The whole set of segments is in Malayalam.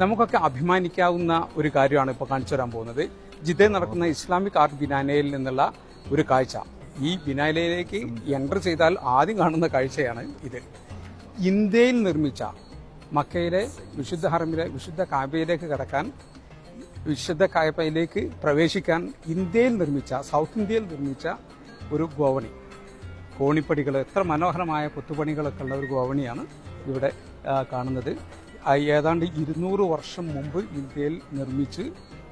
നമുക്കൊക്കെ അഭിമാനിക്കാവുന്ന ഒരു കാര്യമാണ് ഇപ്പോൾ കാണിച്ചു തരാൻ പോകുന്നത്. ജിദ്ദ നടക്കുന്ന ഇസ്ലാമിക് ആർട്ട് ബിനാനയിൽ നിന്നുള്ള ഒരു കാഴ്ച. ഈ ബിനാനയിലേക്ക് എന്റർ ചെയ്താൽ ആദ്യം കാണുന്ന കാഴ്ചയാണ് ഇത്. ഇന്ത്യയിൽ നിർമ്മിച്ച മക്കയിലെ വിശുദ്ധ ഹറമിലെ വിശുദ്ധ കാബയിലേക്ക് കടക്കാൻ വിശുദ്ധ കായപ്പയിലേക്ക് പ്രവേശിക്കാൻ ഇന്ത്യയിൽ നിർമ്മിച്ച സൗത്ത് ഇന്ത്യയിൽ നിർമ്മിച്ച ഒരു ഗോവണി. കോണിപ്പടികൾ എത്ര മനോഹരമായ കൊത്തുപണികളൊക്കെ ഉള്ള ഒരു ഗോവണിയാണ് ഇവിടെ കാണുന്നത്. ഏതാണ്ട് ഇരുന്നൂറ് വർഷം മുമ്പ് ഇന്ത്യയിൽ നിർമ്മിച്ച്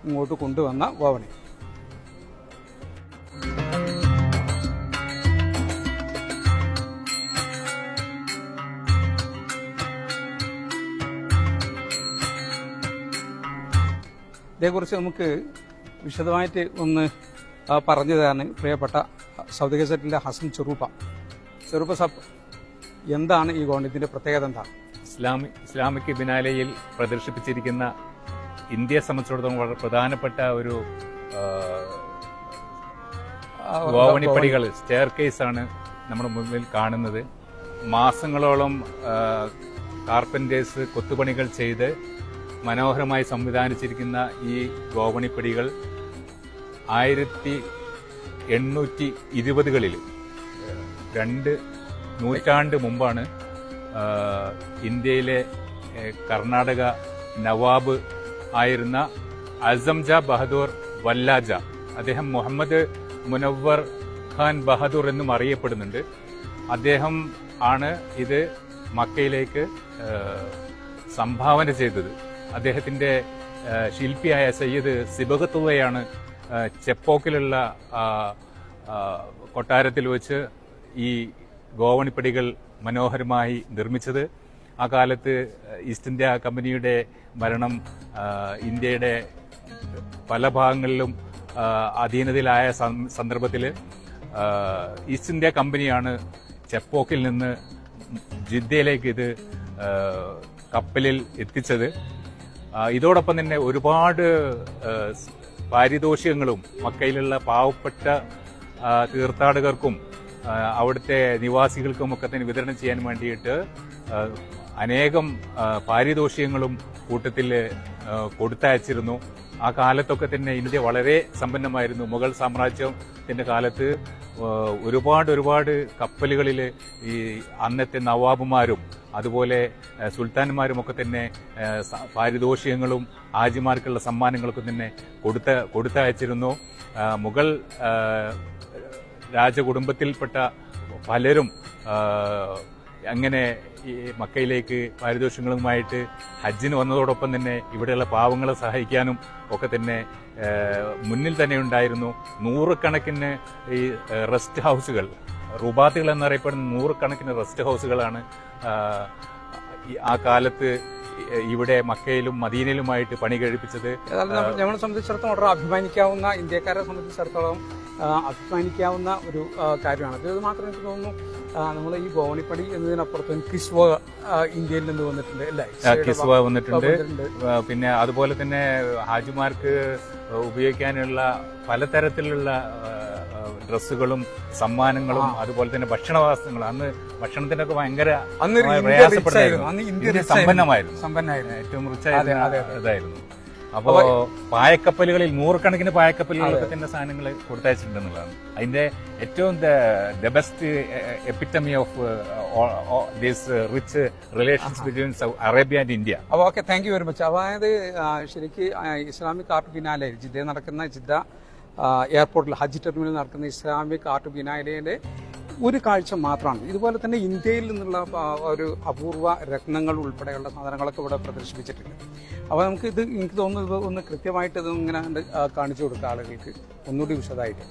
ഇങ്ങോട്ട് കൊണ്ടുവന്ന ഭവനം. ഇതേക്കുറിച്ച് നമുക്ക് വിശദമായിട്ട് ഒന്ന് പറഞ്ഞതാണ് പ്രിയപ്പെട്ട സൗദി ഗസറ്റിലെ ഹസൻ ചെറുപ്പ. ചെറുപ്പ സബ് എന്താണ് ഈ ഗവൺമെന്റിന്റെ പ്രത്യേകത എന്താണ് ഇസ്ലാമി ഇസ്ലാമിക് ബിനാലയിൽ പ്രദർശിപ്പിച്ചിരിക്കുന്ന ഇന്ത്യയെ സംബന്ധിച്ചിടത്തോളം വളരെ പ്രധാനപ്പെട്ട ഒരു ഗോവണിപ്പടികൾ സ്റ്റെയർ കേസാണ് നമ്മുടെ മുന്നിൽ കാണുന്നത്. മാസങ്ങളോളം കാർപ്പന്റേഴ്സ് കൊത്തുപണികൾ ചെയ്ത് മനോഹരമായി സംവിധാനിച്ചിരിക്കുന്ന ഈ ഗോവണിപ്പടികൾ ആയിരത്തി എണ്ണൂറ്റി ഇരുപതുകളിൽ രണ്ട് നൂറ്റാണ്ട് മുമ്പാണ് ഇന്ത്യയിലെ കർണാടക നവാബ് ആയിരുന്ന അസംജ ബഹദൂർ വല്ലാജ. അദ്ദേഹം മുഹമ്മദ് മുനവർ ഖാൻ ബഹദൂർ എന്നും അറിയപ്പെടുന്നുണ്ട്. അദ്ദേഹം ആണ് ഇത് മക്കയിലേക്ക് സംഭാവന ചെയ്തത്. അദ്ദേഹത്തിന്റെ ശില്പിയായ സയ്യിദ് സിബകത്തുവയാണ് ചെപ്പോക്കിലുള്ള കൊട്ടാരത്തിൽ വെച്ച് ഈ ഗോവണിപ്പടികൾ മനോഹരമായി നിർമ്മിച്ചത്. ആ കാലത്ത് ഈസ്റ്റ് ഇന്ത്യ കമ്പനിയുടെ ഭരണം ഇന്ത്യയുടെ പല ഭാഗങ്ങളിലും അധീനതയിലായ സന്ദർഭത്തിൽ ഈസ്റ്റ് ഇന്ത്യ കമ്പനിയാണ് ചെപ്പോക്കിൽ നിന്ന് ജിദ്ദയിലേക്ക് ഇത് കപ്പലിൽ എത്തിച്ചത്. ഇതോടൊപ്പം തന്നെ ഒരുപാട് പാരിതോഷികങ്ങളും മക്കയിലുള്ള പാവപ്പെട്ട തീർത്ഥാടകർക്കും അവിടുത്തെ നിവാസികൾക്കും ഒക്കെ തന്നെ വിതരണം ചെയ്യാൻ വേണ്ടിയിട്ട് അനേകം പാരിതോഷികങ്ങളും കൂട്ടത്തിൽ കൊടുത്തയച്ചിരുന്നു. ആ കാലത്തൊക്കെ തന്നെ ഇന്ത്യ വളരെ സമ്പന്നമായിരുന്നു. മുഗൾ സാമ്രാജ്യത്തിന്റെ കാലത്ത് ഒരുപാട് ഒരുപാട് കപ്പലുകളിൽ ഈ അന്നത്തെ നവാബുമാരും അതുപോലെ ആ, സുൽത്താൻമാരും ഒക്കെ തന്നെ പാരിതോഷികങ്ങളും ആജിമാർക്കുള്ള സമ്മാനങ്ങളൊക്കെ തന്നെ കൊടുത്ത കൊടുത്തയച്ചിരുന്നു. മുഗൾ രാജകുടുംബത്തിൽപ്പെട്ട പലരും അങ്ങനെ ഈ മക്കയിലേക്ക് പാരിതോഷികങ്ങളുമായിട്ട് ഹജ്ജിന് വന്നതോടൊപ്പം തന്നെ ഇവിടെയുള്ള പാവങ്ങളെ സഹായിക്കാനും ഒക്കെ തന്നെ മുന്നിൽ തന്നെ ഉണ്ടായിരുന്നു നൂറുകണക്കിന് ഈ റെസ്റ്റ് ഹൗസുകൾ. റുബാത്തുകൾ എന്നറിയപ്പെടുന്ന നൂറുകണക്കിന് റെസ്റ്റ് ഹൗസുകളാണ് ആ കാലത്ത് ഇവിടെ മക്കയിലും മദീനയിലുമായിട്ട് പണി കഴിപ്പിച്ചത് ഞങ്ങളെ സംബന്ധിച്ചിടത്തോളം വളരെ അഭിമാനിക്കാവുന്ന ഇന്ത്യക്കാരെ സംബന്ധിച്ചിടത്തോളം അഭിമാനിക്കാവുന്ന ഒരു കാര്യമാണ്. അത് മാത്രം എനിക്ക് തോന്നുന്നു നമ്മൾ ഈ ഗോവണിപ്പടി എന്നതിനപ്പുറത്തും കിസ്വ ഇന്ത്യയിൽ നിന്ന് വന്നിട്ടുണ്ട് അല്ലേ? കിസ്വ വന്നിട്ടുണ്ട്. പിന്നെ അതുപോലെ തന്നെ ഹാജിമാർക്ക് ഉപയോഗിക്കാനുള്ള പലതരത്തിലുള്ള ഡ്രസ്സുകളും സമ്മാനങ്ങളും അതുപോലെ തന്നെ ഭക്ഷണവാസങ്ങളും അന്ന് ഭയങ്കര. പ്രയാസപ്പെട്ടായിരുന്നു. അന്ന് ഇന്ത്യ ഇന്ത്യ rich സമ്പന്നമായിരുന്നു. ഏറ്റവും. ഇതായിരുന്നു അപ്പോ പായക്കപ്പലുകളിൽ നൂറുകണക്കിന് പായക്കപ്പലുകളൊക്കെ തന്നെ സാധനങ്ങൾ കൊടുത്തയച്ചിട്ടുണ്ടെന്നുള്ളതാണ്. അതിന്റെ ഏറ്റവും the best epitome of these rich relations between Arabia and India. അപ്പോൾ okay thank you very much. അതായത് ശരിക്ക് ഇസ്ലാമിക് ആർട്ട് ബിനാലെ ജിദ്ദ നടക്കുന്ന ജിദ്ദ എയർപോർട്ടിൽ ഹജ്ജ് ടെർമിനലിൽ നടക്കുന്ന ഇസ്ലാമിക് ആർട്ട് ബിനാലയിലെ ഒരു കാഴ്ച മാത്രമാണ്. ഇതുപോലെ തന്നെ ഇന്ത്യയിൽ നിന്നുള്ള ഒരു അപൂർവ രത്നങ്ങൾ ഉൾപ്പെടെയുള്ള സാധനങ്ങളൊക്കെ ഇവിടെ പ്രദർശിപ്പിച്ചിട്ടുണ്ട്. അപ്പോൾ നമുക്ക് ഇത് എനിക്ക് തോന്നുന്നു ഒന്ന് കൃത്യമായിട്ട് ഇത് ഇങ്ങനെ കാണിച്ചു കൊടുക്കുക ആളുകൾക്ക്. ഒന്നുകൂടി വിശദമായിട്ട്.